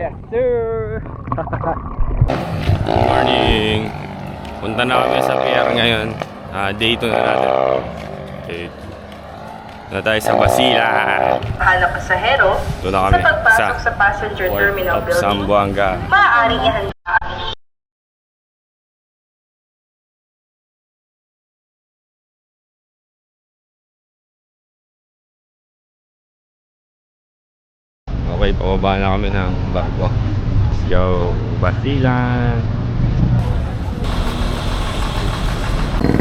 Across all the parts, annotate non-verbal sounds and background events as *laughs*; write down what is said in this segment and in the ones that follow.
Yes, sir! Good morning! Punta na kami sa pier ngayon. Ah, day 2 na natin. Two. Na tayo sa Basilan. Mahal na pasahero, Doon na sa kami. pagpasok sa passenger Port terminal building, Zamboanga. maaaring ihanda Okay, pababa na kami ng bago. Let's go, Basilan.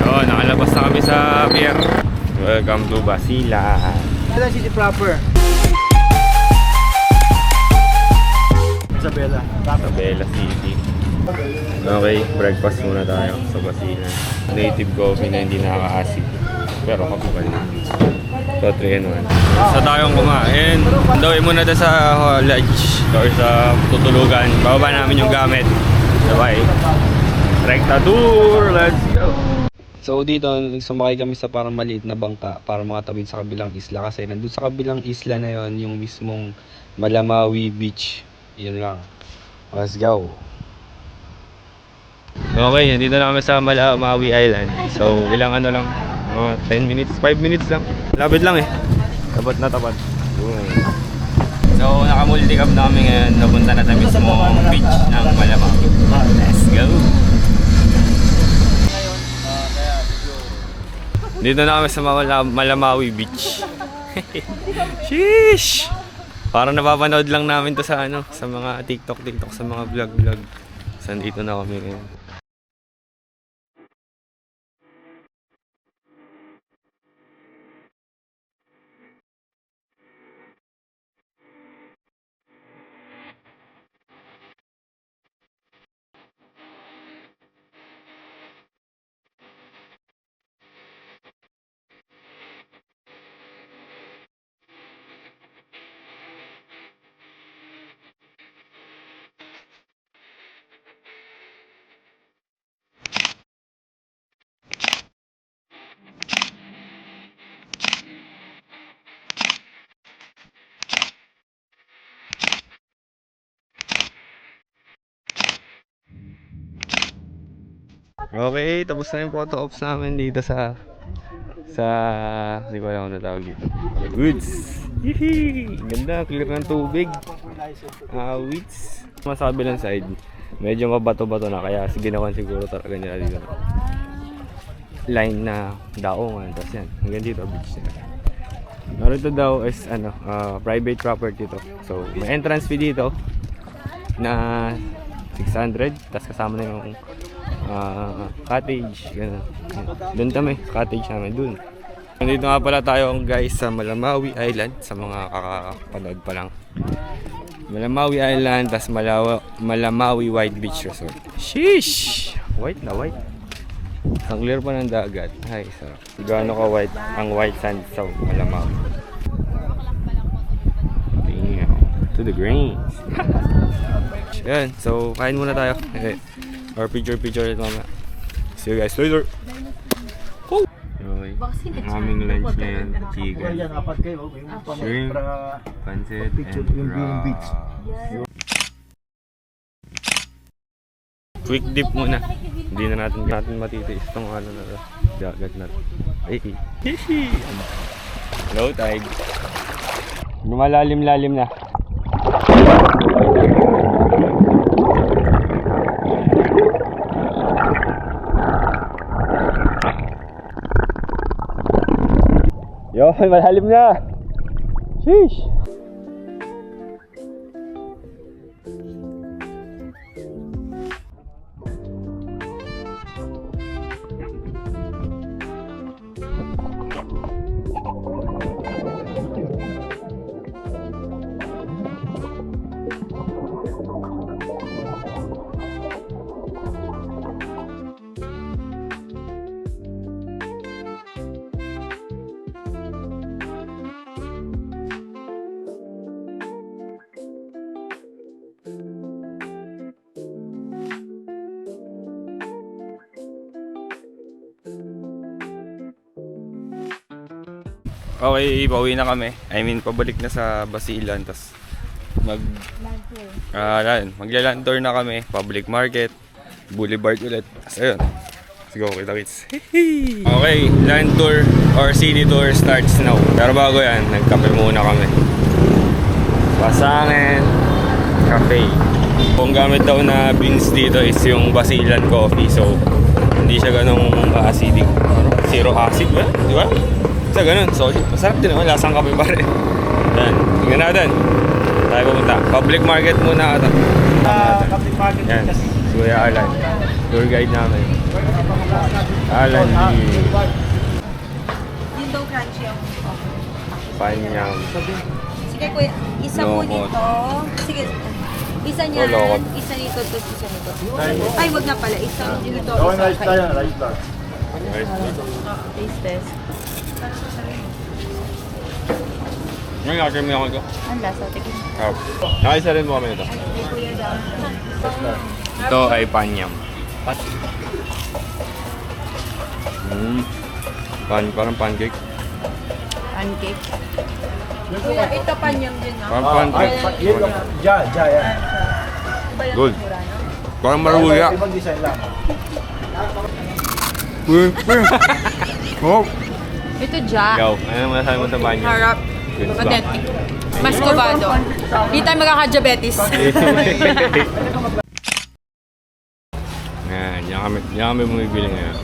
So, nakalabas na kami sa pier. Welcome to Basilan. Isabela City proper. Isabela. Isabela City. Okay, breakfast muna tayo sa Basilan. Native coffee na hindi nakaka-acid. Pero kape pa rin. So, 3 in 1. Sa tayong kumain, dawin muna doon sa uh, lodge or sa tutulugan. Bababa namin yung gamit. Sabay. Rekta tour! Let's go! So dito, sumakay kami sa parang maliit na bangka para makatawid sa kabilang isla kasi nandun sa kabilang isla na yon yung mismong Malamawi Beach. Yun lang. Let's go. Okay, nandito na kami sa Malamawi Island. So, ilang ano lang, mga 10 minutes, 5 minutes lang. Lapit lang eh. Tapat na tapat. So, naka-multicab na kami ngayon. Napunta na sa mismong beach ng Malamawi. Let's go! Dito na kami sa Mala- Malamawi Beach. *laughs* Sheesh! Parang napapanood lang namin to sa ano, sa mga TikTok, TikTok, sa mga vlog, vlog. So, dito na kami ngayon. Okay, tapos na yung photo ops namin dito sa sa hindi ko alam kung ano tawag dito. Woods. Hihi! Ganda, clear ng tubig. Ah, woods. Masabi lang side. Medyo mabato-bato na kaya ginawan siguro talaga nila dito. Line na daongan. Tapos yan, hanggang dito beach na. Narito daw is ano, ah, private property to. So, may entrance fee dito na 600 tapos kasama na yung ah, cottage ganun. doon kami cottage namin doon. Nandito nga pala tayo guys sa Malamawi Island sa mga kakapanood pa lang. Malamawi Island tas Malawa, Malamawi White Beach Resort. Sheesh! White na white. Ang clear pa ng dagat. Ay sarap. Gaano ka white ang white sand sa Malamawi? Damn, to the greens. *laughs* Yan, so kain muna tayo. Eh, or picture picture ulit mamaya. See you guys later. Oh! Okay. Ang aming lunch ngayon, chicken, Shrimp. pancit, and crab. Quick dip muna. Hindi na natin natin matitiis itong ano na to. Dagat na to. Ay, hihi! Low tide. Lumalalim-lalim na. Malalim na. Sheesh. Okay, pauwi na kami. I mean, pabalik na sa Basilan. Tapos, Mag Ah, uh, magla-land tour na kami. Public market, boulevard ulit. So, ayun. Let's go, kita kits. okay, land tour or city tour starts now. Pero bago yan, nagkape muna kami. Pasangan Cafe. Kung gamit daw na beans dito is yung Basilan Coffee. So, hindi siya ganong acidic. Zero acid ba? Di ba? Sa ganun. So, masarap din naman. Lasang kape pa rin. Yan. Tingnan natin. Tayo pupunta. Public market muna ata. Ah, kapit market Yan. kasi. Si Kuya Alan. Tour guide namin. Alan Ah. Yun daw crunchy ang Panyang. Sige kuya, isa po dito. Sige, isa niyan, lokot. isa nito, tapos isa nito. Ay, wag na pala. Isa Gawin isa rice tayo, rice lang. Taste test. Ngayon, nakakami ako ito. Ang lasa, tigil. Oh. Nakaisa rin mo kami ito. Ito ay panyam. Mm. Pan, parang pancake. Pancake. Kuya, ito panyam din, no? Parang Ah, pancake. pa- yun yung, ja, ja, lang Good. Parang maruya. Ibang design lang. Uy, uy. *laughs* Oh. Ito ja. Ikaw, ano naman sabi mo sa panyam? Harap. Authentic. Mas kubado. Di tayo magkaka-diabetes. *laughs* Yan, yan kami, yan kami bumibili ngayon.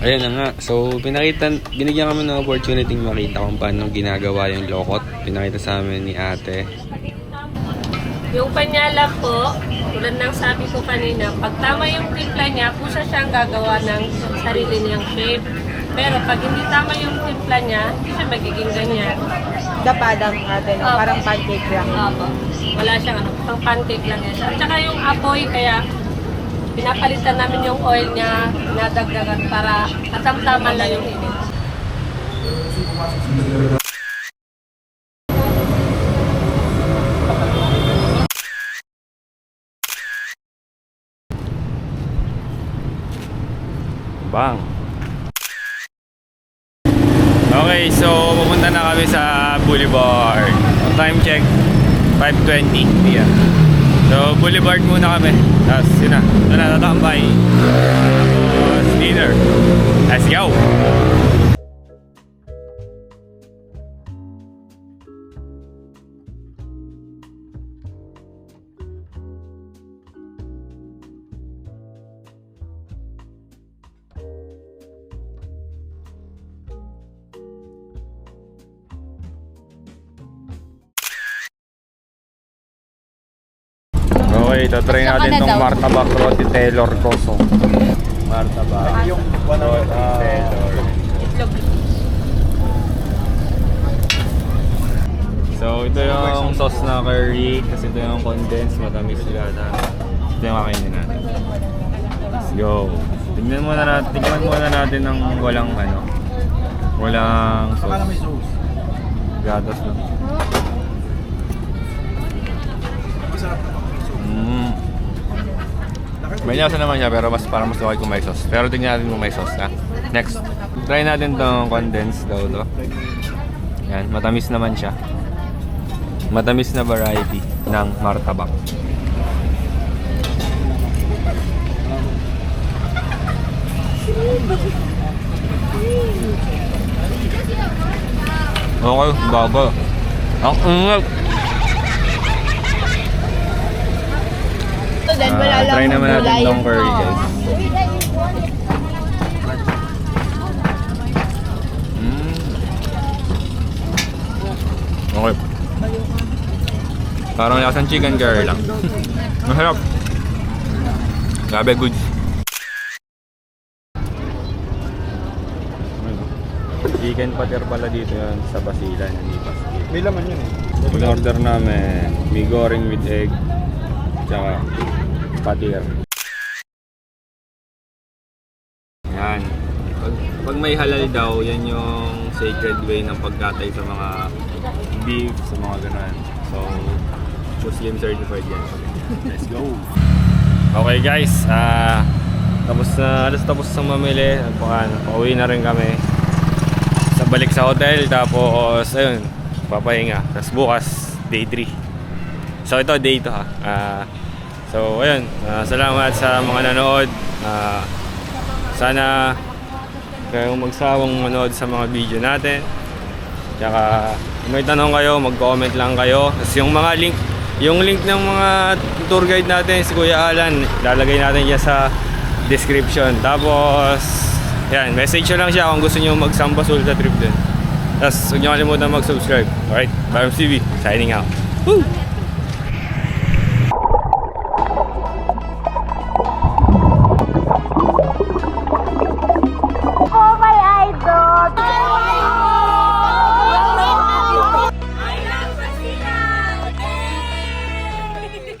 Ayan na nga. So, pinakita, binigyan kami ng opportunity makita kung paano ginagawa yung lokot. Pinakita sa amin ni ate. Yung panyala po, tulad ng sabi ko kanina, pag tama yung timpla niya, kusa siyang gagawa ng sarili niyang shape. Pero pag hindi tama yung timpla niya, hindi siya magiging ganyan. Dapadang ate, no? Opo. Parang pancake lang. Opo. Wala siyang ano, pang pancake lang yan siya. At saka yung apoy, kaya pinapalitan namin yung oil niya, dinadagdagan para katamtaman lang yung init. Bang! Okay, so pupunta na kami sa Boulevard. Time check, 5.20 p.m. So, Boulevard muna kami. Tapos, yun na. Ito na, tatambay. Tapos, dinner. Let's go! Okay, tatry Saan ka natin na tong daw? Martabak Roti Taylor Coso. Martabak. Yung Roti Taylor. Itlog. So, ito yung sauce na curry. Kasi ito yung condensed, matamis sila. Ito yung kakainin natin. Let's go. Tingnan muna natin, tingnan muna natin ng walang ano. Walang Saka sauce. Gatas na. Masarap Mm. May lasa naman siya pero mas parang mas okay kung may sauce. Pero tingnan natin kung may sauce na. Next, try natin tong condensed daw to. Yan, matamis naman siya. Matamis na variety ng martabak. Okay, bago. Ang ingat. Din, wala lang try naman natin gulay. tong curry, guys. Mm. Okay. Parang lasang chicken curry lang. *laughs* Masarap. Grabe, good. Chicken pater pala dito yan sa Basilan, hindi Pasquil. May laman yun eh. In-order namin, may goreng with egg, tsaka patir. Yan. Pag, pag may halal daw, yan yung sacred way ng pagkatay sa mga beef, sa mga ganun. So, Muslim certified yan. Let's go! Okay guys, ah tapos na, alas tapos na mamili. Baka, pauwi na rin kami. Sa balik sa hotel, tapos ayun, papahinga. Tapos bukas, day 3. So ito, day 2 ha. Ah, so ayun, ah, salamat sa mga nanood. Ah, sana kayong magsawang manood sa mga video natin. Tsaka kung may tanong kayo, mag-comment lang kayo. Tapos yung mga link, yung link ng mga tour guide natin, si Kuya Alan, lalagay natin yan sa description. Tapos, yan, message nyo lang siya kung gusto nyo magsamba sa trip din. Tapos, huwag nyo kalimutan mag-subscribe. Alright, Byron TV, signing out. Woo!